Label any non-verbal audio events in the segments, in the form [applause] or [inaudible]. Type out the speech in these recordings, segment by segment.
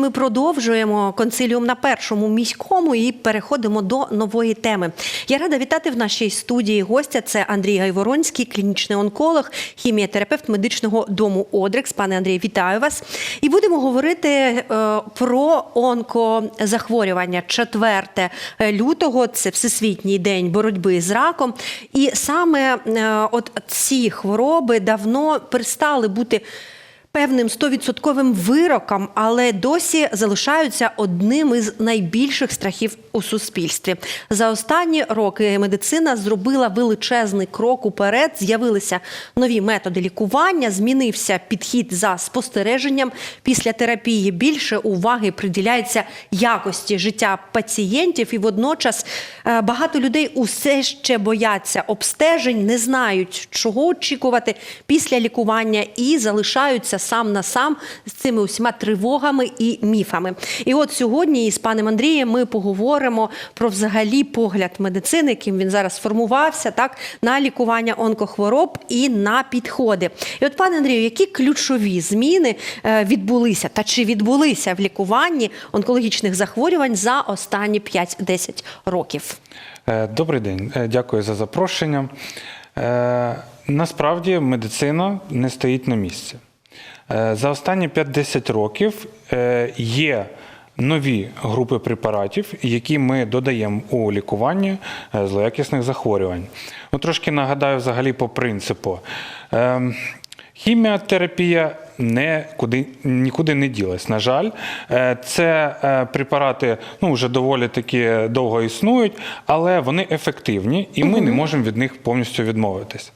Ми продовжуємо консиліум на першому міському і переходимо до нової теми. Я рада вітати в нашій студії гостя. Це Андрій Гайворонський, клінічний онколог, хіміотерапевт медичного дому Одрекс. Пане Андрій, вітаю вас. І будемо говорити е, про онкозахворювання 4 лютого. Це всесвітній день боротьби з раком. І саме е, от ці хвороби давно перестали бути певним стовідсотковим вироком, але досі залишаються одним із найбільших страхів у суспільстві. За останні роки медицина зробила величезний крок уперед. З'явилися нові методи лікування, змінився підхід за спостереженням. Після терапії більше уваги приділяється якості життя пацієнтів, і водночас е, багато людей усе ще бояться обстежень, не знають, чого очікувати після лікування і залишаються сам на сам з цими усіма тривогами і міфами. І от сьогодні із паном Андрієм ми поговоримо про взагалі погляд медицини, яким він зараз сформувався, так на лікування онкохвороб і на підходи. І от, пане Андрію, які ключові зміни е, відбулися та чи відбулися в лікуванні онкологічних захворювань за останні 5-10 років? Е, Добрий день, Е, дякую за запрошення. Насправді медицина не стоїть на місці. Е, За останні 5-10 років е, є нові групи препаратів, які ми додаємо у лікуванні е, злоякісних захворювань. Ну, трошки нагадаю взагалі по принципу. Ем, Хіміотерапія нікуди, нікуди не ділась. На жаль, це препарати ну, вже доволі таки довго існують, але вони ефективні і ми не можемо від них повністю відмовитись.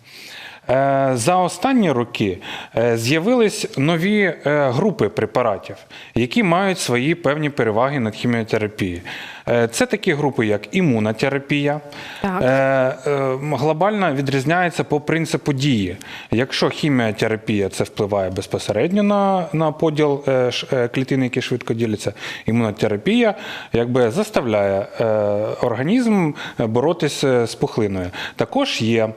Е, За останні роки е, з'явились нові е, групи препаратів, які мають свої певні переваги над хіміотерапією. Е, Це такі групи, як імунотерапія. Так. Е, е, глобально відрізняється по принципу дії. Якщо хіміотерапія це впливає безпосередньо на, на поділ клітин, які швидко діляться, імунотерапія якби заставляє організм боротися з пухлиною. Також є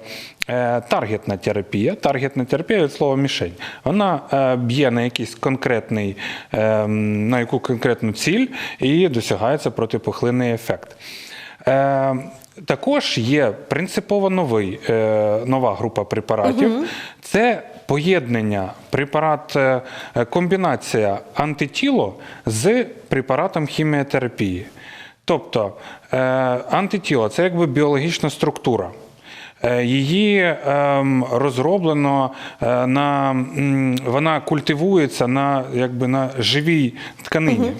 таргетна терапія. Таргетна терапія від слова мішень. Вона б'є на якийсь конкретний, на яку конкретну ціль і досягається протипухлинний ефект. Е, також є принципово новий, е, нова група препаратів. Це поєднання препарат, е, комбінація антитіло з препаратом хіміотерапії. Тобто е, антитіло це якби біологічна структура. Е, Її ем, розроблено е, на вона культивується на якби на живій тканині.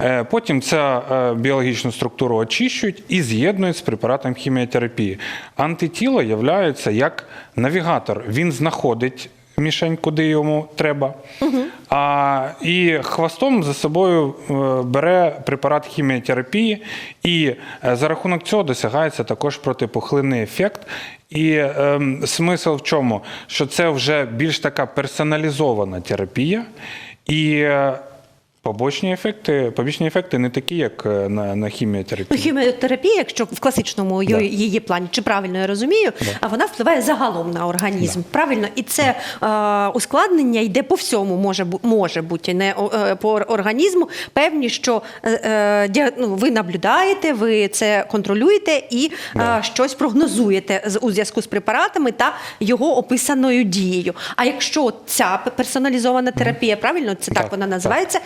Е, Потім цю е, біологічну структуру очищують і з'єднують з препаратом хіміотерапії. Антитіло являється як навігатор. Він знаходить мішень, куди йому треба. А, і хвостом за собою е, бере препарат хіміотерапії, і е, за рахунок цього досягається також протипухлинний ефект. І ем, смисл в чому? Що це вже більш така персоналізована терапія, і е, побочні ефекти, побічні ефекти не такі, як е, на, на Ну, хіміотерапії. хіміотерапія, якщо в класичному Да. її- плані, чи правильно я розумію, а вона впливає загалом на організм. Правильно, і це е, ускладнення йде по всьому, може може бути не е, по організму. Певні, що е, е, ну, ви наблюдаєте, ви це контролюєте і е, щось прогнозуєте у зв'язку з препаратами та його описаною дією. А якщо ця персоналізована терапія, правильно це так, Так, вона називається,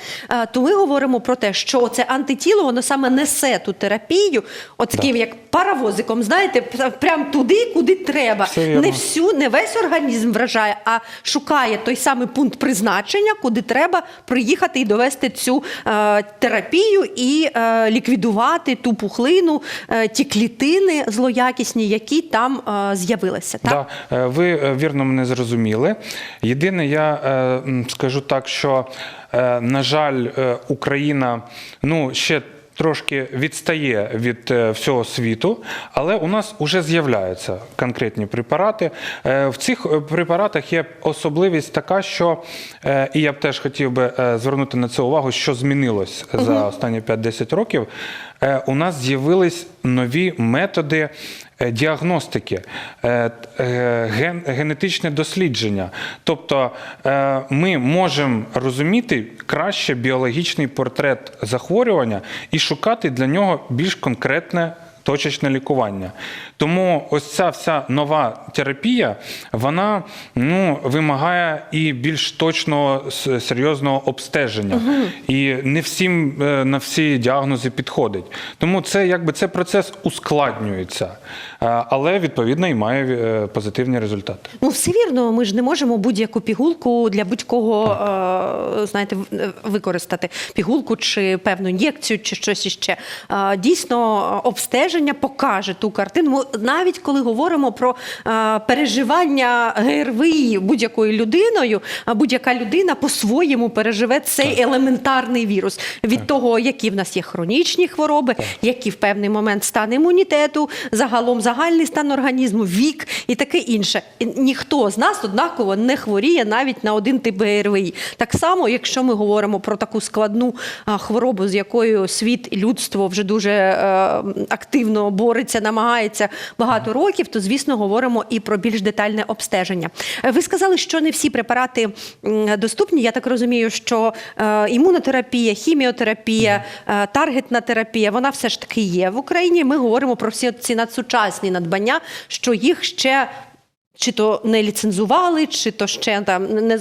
то ми говоримо про те, що це антитіло, воно саме несе ту терапію, от таким як паровозиком, знаєте, прям туди, куди треба. Не всю, не весь організм вражає, а шукає той самий пункт призначення, куди треба приїхати і довести цю е, терапію і е, ліквідувати ту пухлину, е, ті клітини злоякісні, які там е, з'явилися. Так? Да, е, ви е, вірно мене зрозуміли. Єдине, я е, скажу так, що, на жаль, е, Україна ну, ще трошки відстає від е, всього світу, але у нас вже з'являються конкретні препарати. Е, В цих е, препаратах є особливість така, що е, і я б теж хотів би е, звернути на це увагу, що змінилось за останні 5-10 років. Е, У нас з'явились нові методи е, діагностики, е, е, ген, генетичне дослідження. Тобто е, ми можемо розуміти краще біологічний портрет захворювання і шукати для нього більш конкретне. Точечне лікування. Тому ось ця вся нова терапія, вона ну, вимагає і більш точного серйозного обстеження. І не всім е, на всі діагнози підходить. Тому це якби це процес ускладнюється, е, але відповідно і має е, позитивні результати. Ну, все вірно, ми ж не можемо будь-яку пігулку для будь-кого знаєте, використати пігулку чи певну ін'єкцію, чи щось іще. Дійсно, обстеження покаже ту картину. Навіть коли говоримо про е, переживання ГРВІ будь-якою людиною, а будь-яка людина по-своєму переживе цей елементарний вірус від того, які в нас є хронічні хвороби, які в певний момент стан імунітету, загалом загальний стан організму, вік і таке інше. Ніхто з нас однаково не хворіє навіть на один тип ГРВІ. Так само, якщо ми говоримо про таку складну хворобу, з якою світ і людство вже дуже е, активно бореться, намагається багато років, то звісно говоримо і про більш детальне обстеження. Е, Ви сказали, що не всі препарати доступні. Я так розумію, що е, імунотерапія, хіміотерапія, е, таргетна терапія, вона все ж таки є в Україні. Ми говоримо про всі ці надсучасні надбання, що їх ще. Чи то не ліцензували, чи то ще там не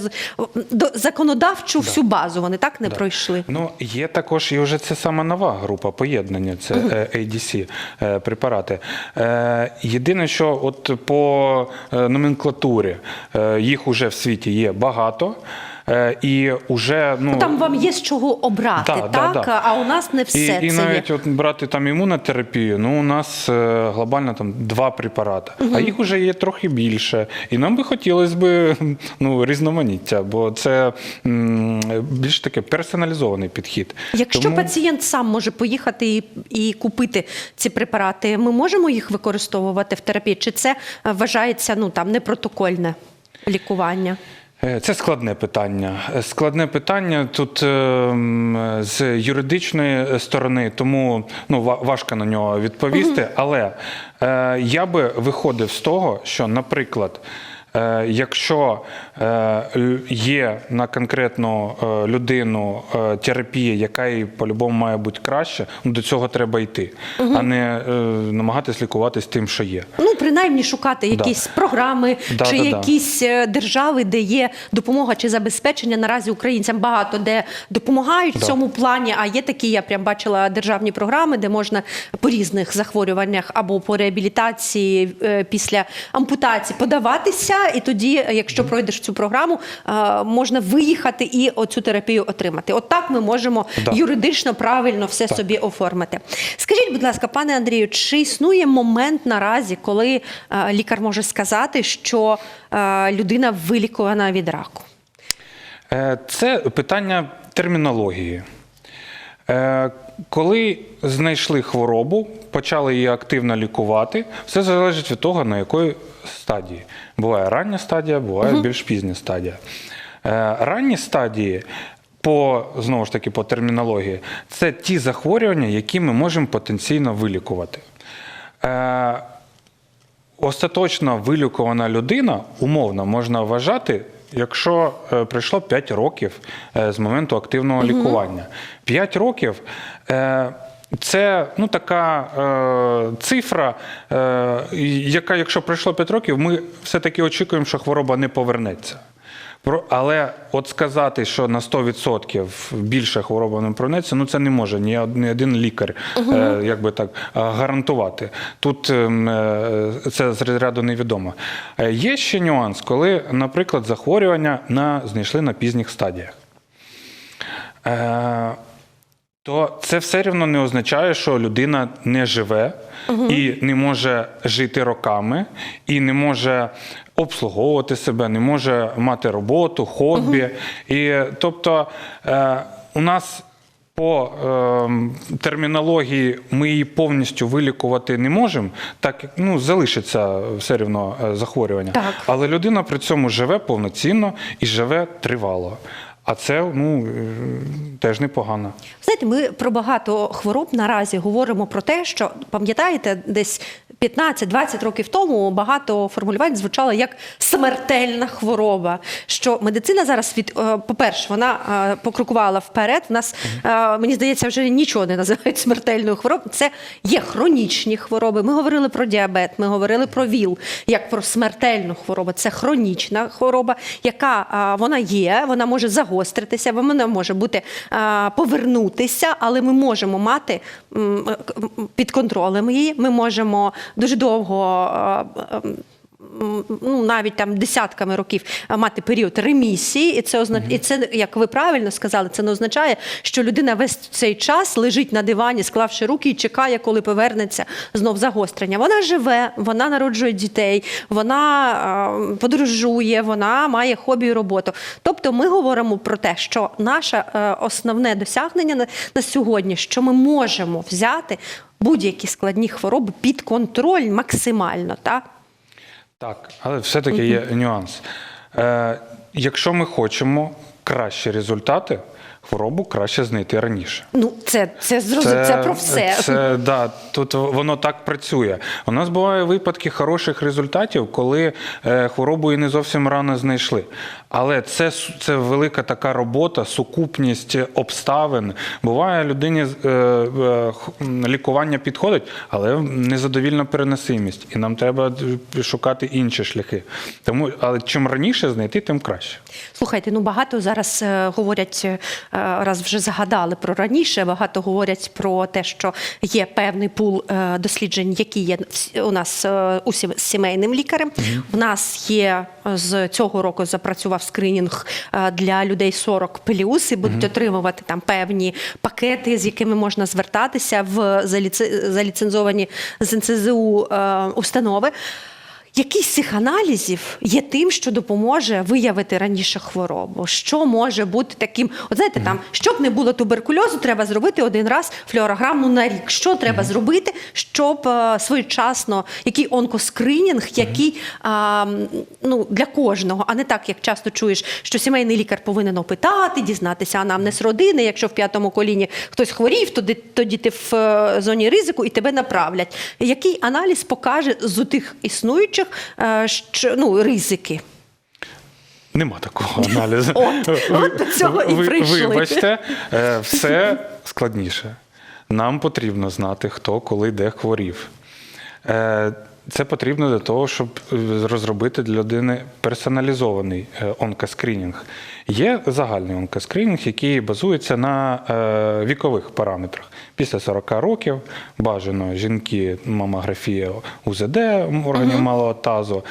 до законодавчу всю базу вони так не пройшли. Ну, є також і вже це сама нова група поєднання, це е, ADC е, препарати. Е, Єдине, що от по е, номенклатурі е, їх уже в світі є багато. Е, І вже ну Там вам є з чого обрати, Да, да, так? да. А у нас не все і, і навіть є. от брати там імунотерапію, ну у нас е, глобально там два препарати, а їх вже є трохи більше. І нам би хотілося б ну, різноманіття, бо це м, більш таке персоналізований підхід. Якщо Тому- пацієнт сам може поїхати і, і купити ці препарати, ми можемо їх використовувати в терапії? Чи це е, вважається ну там непротокольне лікування? Е, Це складне питання. Е, Складне питання тут е, з юридичної сторони, тому ну, ва- важко на нього відповісти. Але е, я би виходив з того, що, наприклад, якщо е, є на конкретну е, людину е, терапія, яка їй по-любому має бути краще, ну, до цього треба йти, а не е, намагатись лікуватись тим, що є. Ну, принаймні шукати якісь програми Да, чи да, да. якісь е, держави, де є допомога чи забезпечення. Наразі українцям багато де допомагають в цьому плані. А є такі, я прям бачила державні програми, де можна по різних захворюваннях або по реабілітації е, після ампутації подаватися, і тоді, е, якщо пройдеш цю програму, е, можна виїхати і оцю терапію отримати. От так ми можемо Да. юридично правильно все собі оформити. Скажіть, будь ласка, пане Андрію, чи існує момент наразі, коли е, лікар може сказати, що людина вилікувана від раку? Це питання термінології. Е, Коли знайшли хворобу, почали її активно лікувати, все залежить від того, на якої стадії. Буває рання стадія, буває більш пізня стадія. Е, Ранні стадії, по, знову ж таки, по термінології, це ті захворювання, які ми можемо потенційно вилікувати. Е, остаточно вилікувана людина умовно можна вважати, якщо е, пройшло 5 років е, з моменту активного лікування. 5 років. Е, це ну, така е, цифра, е, яка, якщо пройшло 5 років, ми все-таки очікуємо, що хвороба не повернеться. Але от сказати, що на 100% більше хвороба не повернеться, ну це не може ні, один лікар е, як би так, е, гарантувати. Тут ем, е, це з розряду невідомо. Е, є ще нюанс, коли, наприклад, захворювання на, знайшли на пізніх стадіях. Е, то це все рівно не означає, що людина не живе і не може жити роками, і не може обслуговувати себе, не може мати роботу, хобі. І, тобто е, у нас по е, термінології ми її повністю вилікувати не можемо, так ну, залишиться все рівно е, захворювання. Так. Але людина при цьому живе повноцінно і живе тривало. А це ну, е, теж непогано. Знаєте, ми про багато хвороб наразі говоримо про те, що пам'ятаєте, десь 15-20 років тому багато формулювань звучало як смертельна хвороба. Що медицина зараз від, е, по-перше, вона е, покрокувала вперед. У нас мені здається, вже нічого не називають смертельною хворобою. Це є хронічні хвороби. Ми говорили про діабет, ми говорили про ВІЛ, як про смертельну хворобу. Це хронічна хвороба, яка вона є, вона може загостритися, вона може бути повернутися, але ми можемо мати е, під контролем її. Ми можемо дуже довго. Ну, навіть там десятками років е, мати період ремісії, і це озна... і це, як ви правильно сказали, це не означає, що людина весь цей час лежить на дивані, склавши руки і чекає, коли повернеться знов загострення. Вона живе, вона народжує дітей, вона е, подорожує, вона має хобі і роботу. Тобто, ми говоримо про те, що наше е, основне досягнення на, на сьогодні, що ми можемо взяти будь-які складні хвороби під контроль максимально, так? Так, але все-таки є нюанс. Е, якщо ми хочемо кращі результати, хворобу краще знайти раніше. Ну, це, це зрозуміло, це, про все. Це, да, тут воно так працює. У нас бувають випадки хороших результатів, коли е, хворобу і не зовсім рано знайшли. Але це, це велика така робота, сукупність обставин. Буває людині е, е, лікування підходить, але незадовільна переносимість. І нам треба е, шукати інші шляхи. Тому, але чим раніше знайти, тим краще. Слухайте, ну багато зараз е, говорять, раз вже згадали про раніше, багато говорять про те, що є певний пул досліджень, які є у нас у сім- з сімейним лікарем. В нас є з цього року запрацював скринінг е, для людей 40 і будуть отримувати там певні пакети, з якими можна звертатися в заліцензовані з НСЗУ е, установи. Який з цих аналізів є тим, що допоможе виявити раніше хворобу? Що може бути таким? От знаєте, там щоб не було туберкульозу, треба зробити один раз флюорограму на рік. Що треба зробити, щоб е, своєчасно який онкоскринінг, який а, ну для кожного, а не так, як часто чуєш, що сімейний лікар повинен опитати, дізнатися анамнез родини. Якщо в п'ятому коліні хтось хворів, тоді, тоді ти в е, зоні ризику і тебе направлять. Який аналіз покаже з тих існуючих е, що, ну, ризики? Нема такого аналізу. От, от до цього і прийшли. Вибачте, е, все складніше. Нам потрібно знати, хто коли де хворів. Е, Це потрібно для того, щоб розробити для людини персоналізований онкоскринінг. Є загальний онкоскринінг, який базується на е, вікових параметрах. Після 40 років бажано жінки, мамографія УЗД органів малого тазу.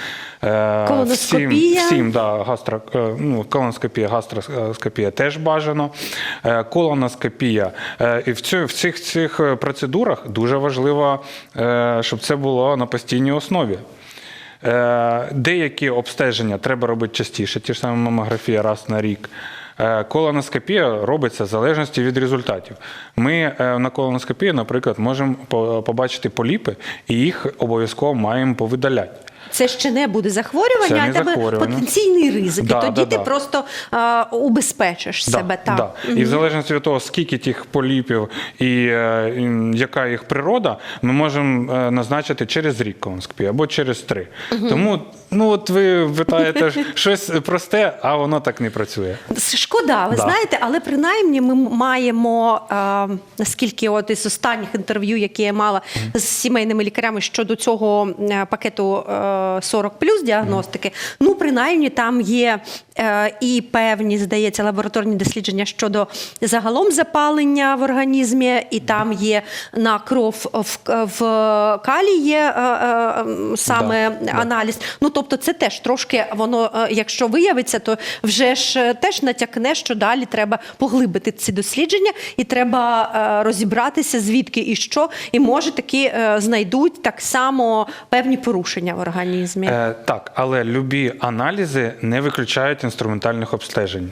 е, Всім, всім да, гастро, е, ну, колоноскопія, гастроскопія теж бажано. Колоноскопія. І в, цю, в цих, цих процедурах дуже важливо, щоб це було на постійній основі. Е, Деякі обстеження треба робити частіше, ті ж самі мамографія раз на рік. Е, Колоноскопія робиться в залежності від результатів. Ми е, на колоноскопії, наприклад, можемо по- побачити поліпи, і їх обов'язково маємо повидаляти. Це ще не буде захворювання, Це а тебе захворювання. потенційний ризик. Да, і тоді да, ти да. просто а, убезпечиш себе. Так. Да. І в залежності від того, скільки тих поліпів і, е, і яка їх природа, ми можемо е, назначити через рік колоноскопію або через три. Тому, ну от ви питаєте [laughs] щось просте, а воно так не працює. Шкода, ви Да. знаєте, але принаймні ми маємо а, наскільки от із останніх інтерв'ю, які я мала з сімейними лікарями щодо цього е, пакету е, 40 плюс діагностики. Ну, принаймні, там є е, і певні, здається, лабораторні дослідження щодо загалом запалення в організмі, і там є на кров в, в калі є е, е, саме Да, да. аналіз. Ну тобто, це теж трошки воно, е, якщо виявиться, то вже ж е, теж натякне, що далі треба поглибити ці дослідження, і треба е, розібратися, звідки і що, і може таки е, знайдуть так само певні порушення в організмі. Е, так, але любі аналізи не виключають інструментальних обстежень.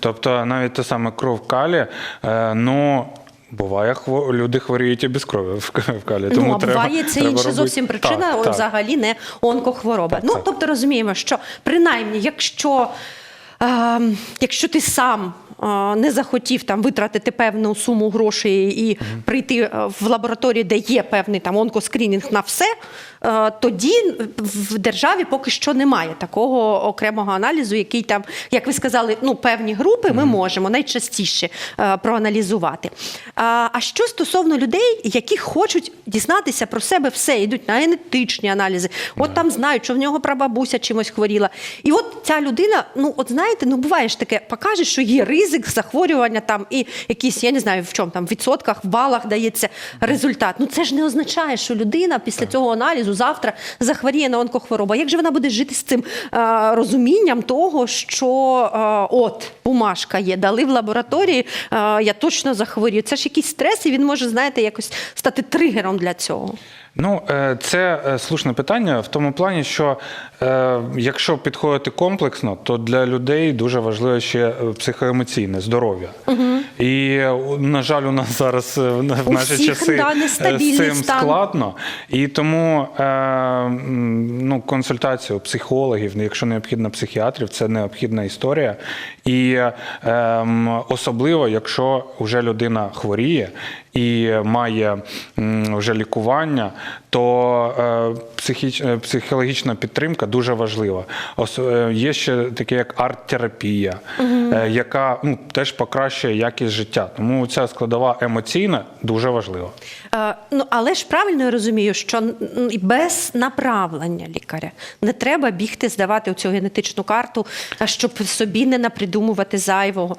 Тобто навіть те саме кров калі, е, ну. Буває, люди хворіють і без крові [laughs] в калі. Тому ну, а треба, буває це треба інша робити- зовсім причина, Так, взагалі не онкохвороба. Так, ну, так. тобто розуміємо, що принаймні, якщо. ем, Якщо ти сам е, не захотів там витратити певну суму грошей і прийти е, в лабораторію, де є певний там онкоскрінінг на все, е, тоді в державі поки що немає такого окремого аналізу, який там, як ви сказали, ну певні групи ми можемо найчастіше е, проаналізувати. А, а що стосовно людей, які хочуть дізнатися про себе все, йдуть на генетичні аналізи, от там знають, що в нього прабабуся чимось хворіла. І от ця людина, ну от знаєте, ну буває ж таке, покаже, що є ризик захворювання там і якісь, я не знаю в чому там, в відсотках, в балах дається результат. Ну це ж не означає, що людина після цього аналізу завтра захворіє на онкохворобу. Як же вона буде жити з цим е, розумінням того, що е, от бумажка є, дали в лабораторії, е, я точно захворію. Це ж якийсь стрес, і він може, знаєте, якось стати тригером для цього. Ну, е, це е, слушне питання в тому плані, що е, якщо підходити комплексно, то для людей дуже важливо ще психоемоційне здоров'я. І, е, на жаль, у нас зараз в У наші всіх, часи да, з цим стан. складно. І тому ну, консультація у психологів, якщо необхідно психіатрів, це необхідна історія. І ем, особливо, якщо вже людина хворіє і має м, вже лікування, то е, психіч, е, психологічна підтримка дуже важлива. Е, є ще таке, як арт-терапія, яка ну, теж покращує якість життя. Тому ця складова емоційна дуже важлива. Ну, але ж правильно я розумію, що без направлення лікаря не треба бігти здавати цю генетичну карту, а щоб собі не напридумувати зайвого,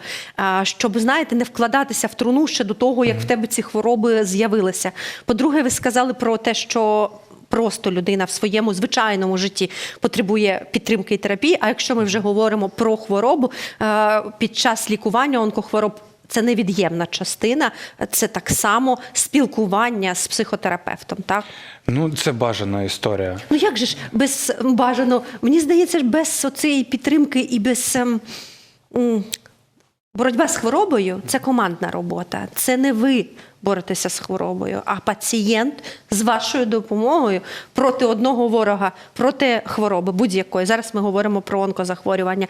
щоб, знаєте, не вкладатися в труну ще до того, як в тебе ці хвороби з'явилися. По-друге, ви сказали про те, що. Просто людина в своєму звичайному житті потребує підтримки і терапії. А якщо ми вже говоримо про хворобу е, під час лікування онкохвороб, це невід'ємна частина, це так само спілкування з психотерапевтом. Так Ну, це бажана історія. ну як же ж без бажано? Мені здається, без цієї підтримки і без ем, м, боротьба з хворобою це командна робота. Це не ви боретеся з хворобою, а пацієнт з вашою допомогою проти одного ворога, проти хвороби будь-якої. Зараз ми говоримо про онкозахворювання.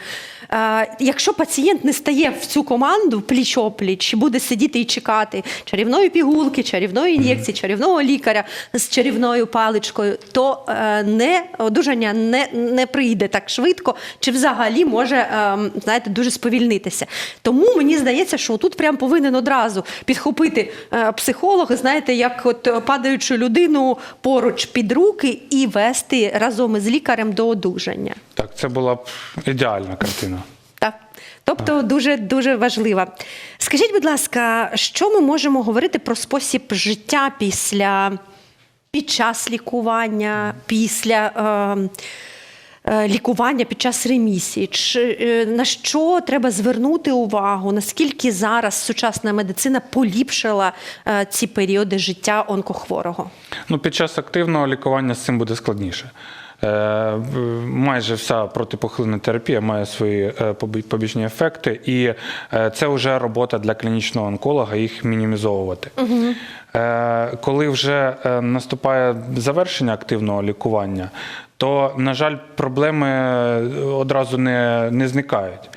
Е, якщо пацієнт не стає в цю команду пліч-опліч, буде сидіти і чекати чарівної пігулки, чарівної ін'єкції, чарівного лікаря з чарівною паличкою, то е, не одужання не, не прийде так швидко, чи взагалі може е, знаєте, дуже сповільнитися. Тому мені здається, що тут прям повинен одразу підхопити психолог, знаєте, як от е, падаючу людину поруч під руки і вести разом із лікарем до одужання. Так, це була б ідеальна картина. Так. Тобто дуже дуже важлива. Скажіть, будь ласка, що ми можемо говорити про спосіб життя після під час лікування, після е, е, лікування під час ремісії? Чи, е, на що треба звернути увагу? Наскільки зараз сучасна медицина поліпшила е, ці періоди життя онкохворого? Ну, під час активного лікування з цим буде складніше. Е, Майже вся протипохилина терапія має свої е, побічні ефекти, і е, це вже робота для клінічного онколога їх мінімізовувати. Е, Коли вже е, наступає завершення активного лікування, то, на жаль, проблеми е, одразу не, не зникають.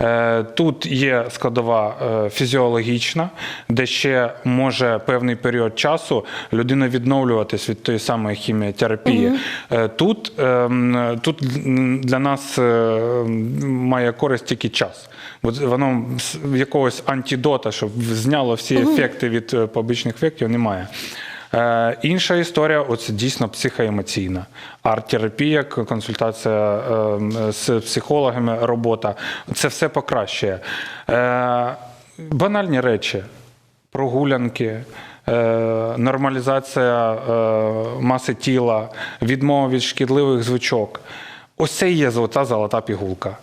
Е, Тут є складова е, фізіологічна, де ще може певний період часу людина відновлюватись від тої самої хіміотерапії. Е, Тут, ем, тут для нас має користь тільки час. Бо воно якогось антидота, щоб зняло всі ефекти від побічних ефектів, немає. Е, інша історія оце дійсно психоемоційна. Арт-терапія, консультація е, з психологами, робота це все покращує. Е, банальні речі, прогулянки. е, Нормалізація е, маси тіла, відмова від шкідливих звичок. Ось це є золота золота пігулка,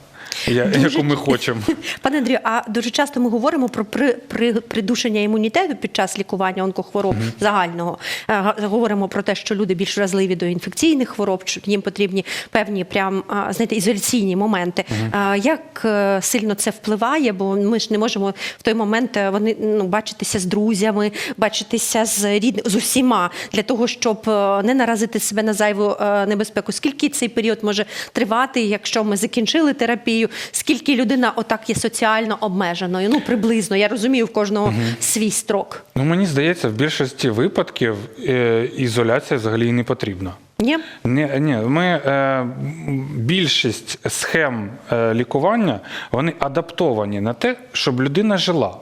я- яку ми хочемо. [laughs] Пане Андрію, а дуже часто ми говоримо про при, при, придушення імунітету під час лікування онкохвороб загального. Е, Говоримо про те, що люди більш вразливі до інфекційних хвороб, що їм потрібні певні прям знаєте, ізоляційні моменти. А, Як е, сильно це впливає? Бо ми ж не можемо в той момент вони ну, бачитися з друзями, бачитися з рідними з усіма для того, щоб не наразити себе на зайву небезпеку. Скільки цей період може тривати, якщо ми закінчили терапію? Хіміотерапію, скільки людина отак є соціально обмеженою? Ну приблизно я розумію в кожного свій строк. Ну, мені здається, в більшості випадків е, ізоляція взагалі і не потрібна. Ні? Ні, ні, ми е, більшість схем е, лікування вони адаптовані на те, щоб людина жила.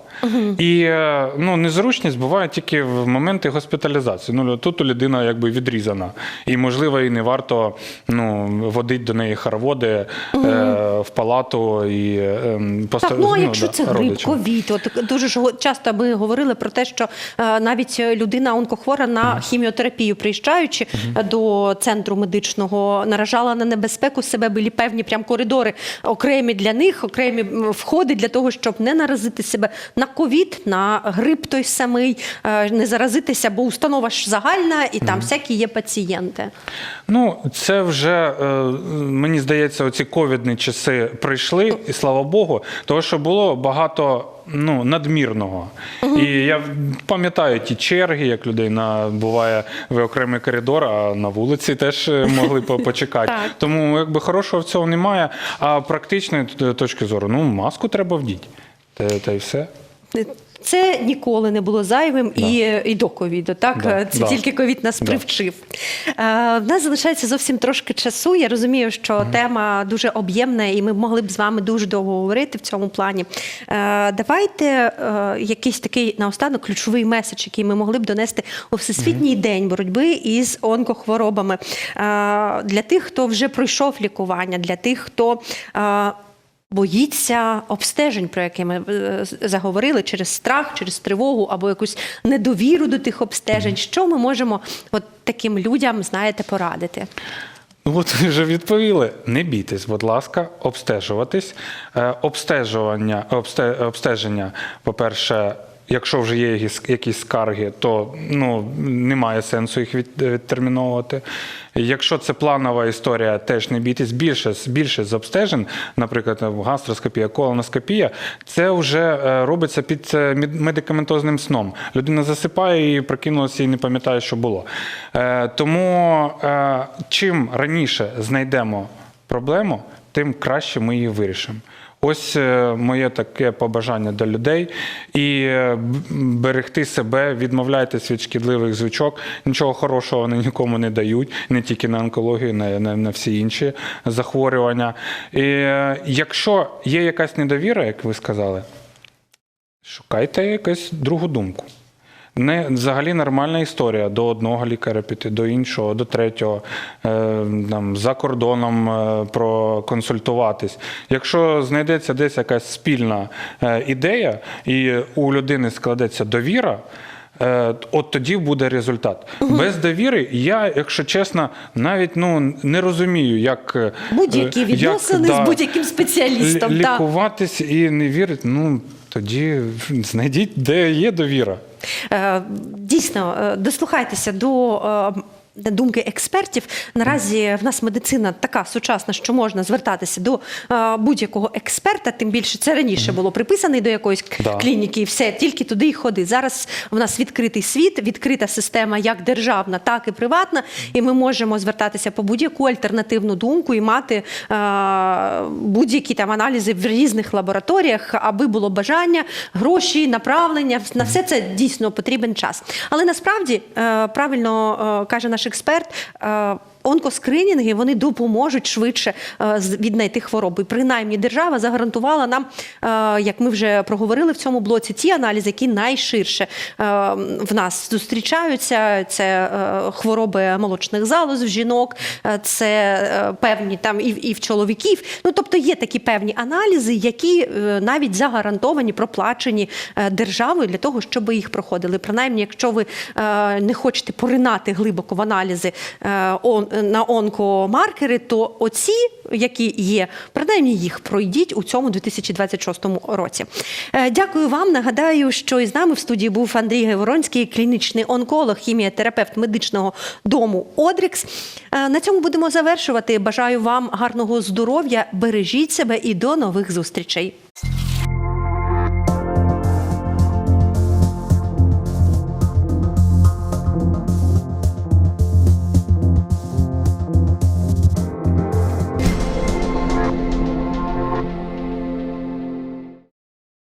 І е, ну, незручність буває тільки в моменти госпіталізації. Ну, тут людина якби відрізана. І, можливо, і не варто ну, водити до неї хороводи е, в палату і е, поста- Так, ну а якщо да, це грип, ковід, от дуже ж часто ми говорили про те, що е, навіть людина онкохвора на хіміотерапію, приїжджаючи е, до центру медичного, наражала на небезпеку себе, були певні прям коридори окремі для них, окремі входи для того, щоб не наразити себе на ковід, на грип той самий, е, не заразитися, бо установа ж загальна, і там всякі є пацієнти. Ну, це вже е, мені здається, оці ковідні часи прийшли, і слава Богу, тому що було багато ну, надмірного. І я пам'ятаю ті черги, як людей на буває в окремий коридор, а на вулиці теж е, могли [laughs] почекати. Тому якби хорошого в цьому немає. А практичної точки зору, ну, маску треба вдіти. Та, та й все. Це ніколи не було зайвим і, і до ковіду. Так Да, це да. тільки ковід нас Да. привчив. Е, в нас залишається зовсім трошки часу. Я розумію, що тема дуже об'ємна, і ми могли б з вами дуже довго говорити в цьому плані. Е, давайте е, якийсь такий наостанок ключовий меседж, який ми могли б донести у всесвітній день боротьби із онкохворобами. Е, для тих, хто вже пройшов лікування, для тих, хто. е, Боїться обстежень, про які ми е, заговорили через страх, через тривогу або якусь недовіру до тих обстежень. Що ми можемо от таким людям, знаєте, порадити? Ну, от ви вже відповіли. Не бійтесь, будь ласка, обстежуватись. Е, обстежування, обсте, обстеження, по-перше, якщо вже є якісь, скарги, то ну, немає сенсу їх відтерміновувати. Якщо це планова історія, теж не бійтесь. Більше, більше з обстежень, наприклад, гастроскопія, колоноскопія, це вже е, робиться під е, медикаментозним сном. Людина засипає і прокинулася і не пам'ятає, що було. Е, Тому чим раніше знайдемо проблему, тим краще ми її вирішимо. Ось е, моє таке побажання до людей. І е, берегти себе, відмовляйтесь від шкідливих звичок. Нічого хорошого вони нікому не дають, не тільки на онкологію, на, на, на всі інші захворювання. І е, якщо є якась недовіра, як ви сказали, шукайте якусь другу думку. Не взагалі нормальна історія до одного лікаря піти, до іншого, до третього, е, там, за кордоном е, проконсультуватись. Якщо знайдеться десь якась спільна е, ідея, і у людини складеться довіра. От тоді буде результат. Без довіри я, якщо чесно, навіть ну не розумію, як Будь-які як, відносини з будь-яким спеціалістом, лікуватись і не вірити. Ну тоді знайдіть, де є довіра. Е, Дійсно, е, дослухайтеся до. Думки експертів наразі в нас медицина така сучасна, що можна звертатися до е, будь-якого експерта. Тим більше це раніше було приписаний до якоїсь Да. клініки, і все тільки туди й ходи. Зараз в нас відкритий світ, відкрита система, як державна, так і приватна. І ми можемо звертатися по будь-яку альтернативну думку і мати е, будь-які там аналізи в різних лабораторіях, аби було бажання, гроші, направлення. На все це дійсно потрібен час. Але насправді е, правильно каже наш експерт. Онкоскринінги вони допоможуть швидше е, віднайти хворобу. Принаймні держава загарантувала нам, е, як ми вже проговорили в цьому блоці, ті аналізи, які найширше е, в нас зустрічаються. Це хвороби молочних залоз жінок, це певні там і, в- і в чоловіків. Ну тобто є такі певні аналізи, які навіть загарантовані, проплачені державою для того, щоб їх проходили. Принаймні, якщо ви не хочете поринати глибоко в аналізи на онкомаркери, то оці, які є, принаймні їх пройдіть у цьому 2026 році. Е, Дякую вам. Нагадаю, що із нами в студії був Андрій Гайворонський, клінічний онколог, хіміотерапевт медичного дому Одрікс. Е, На цьому будемо завершувати. Бажаю вам гарного здоров'я, бережіть себе і до нових зустрічей.